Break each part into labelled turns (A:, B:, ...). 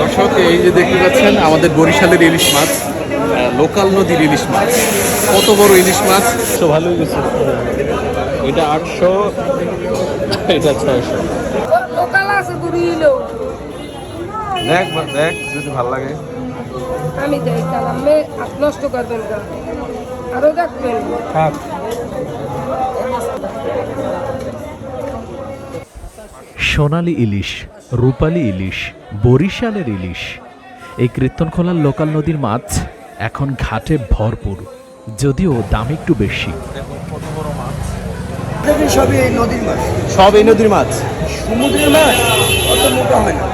A: দর্শক এই যে দেখতে পাচ্ছেন আমাদের বরিশালের ইলিশ মাছ লোকাল নদীর ইলিশ মাছ। কত বড় ইলিশ মাছ?
B: তো ভালোই গেছে এটা আটশো এটা ছয়শো। দেখ দেখ যদি ভালো লাগে।
C: আমি হাত নষ্ট করবেন আরও দেখবেন।
B: থাক।
D: সোনালী ইলিশ রূপালী ইলিশ বরিশালের ইলিশ। এই কীর্তনখোলার লোকাল নদীর মাছ এখন ঘাটে ভরপুর যদিও দাম একটু বেশি।
E: সবই এই নদীর মাছ।
B: সব এই নদীর মাছ?
E: সমুদ্রের মাছ? অত মোটা হয় না।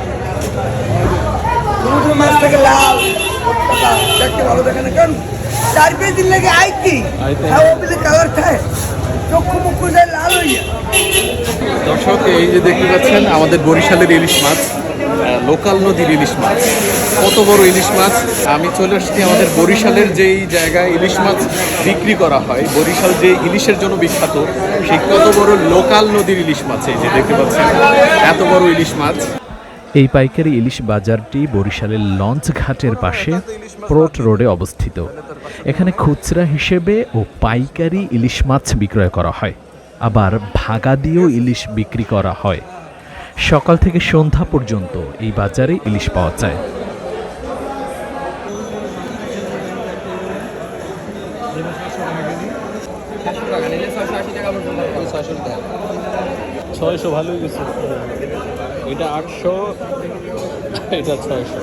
E: সমুদ্রের মাছ থেকে লাল দেখতে ভালো দেখে না। কারণ চার পাঁচ দিন লাগে। খাওয়া পেলে কালার খায় চক্ষু মুখু যায় লাল হইয়া
A: দর্শক এই যে দেখতে পাচ্ছেন আমাদের বরিশালের ইলিশ মাছ। লোকাল নদীর ইলিশ মাছ। কত বড় ইলিশ মাছ? আমি চলে আসছি আমাদের বরিশালের যেই জায়গায় ইলিশ মাছ বিক্রি করা হয়, বরিশাল যে ইলিশের জন্য বিখ্যাত, সেই কত বড় লোকাল নদীর ইলিশ মাছ এই যে দেখতে পাচ্ছেন, এত বড় ইলিশ মাছ।
D: এই পাইকারি ইলিশ বাজারটি বরিশালের লঞ্চ ঘাটের পাশে প্রোট রোডে অবস্থিত। এখানে খুচরা হিসেবে ও পাইকারি ইলিশ মাছ বিক্রয় করা হয়। আবার ভাগা দিয়েও ইলিশ বিক্রি করা হয়। সকাল থেকে সন্ধ্যা পর্যন্ত এই বাজারে ইলিশ পাওয়া যায়।
B: ছয়শো ভালোই গেছে। এটা আটশো এটা ছয়শো।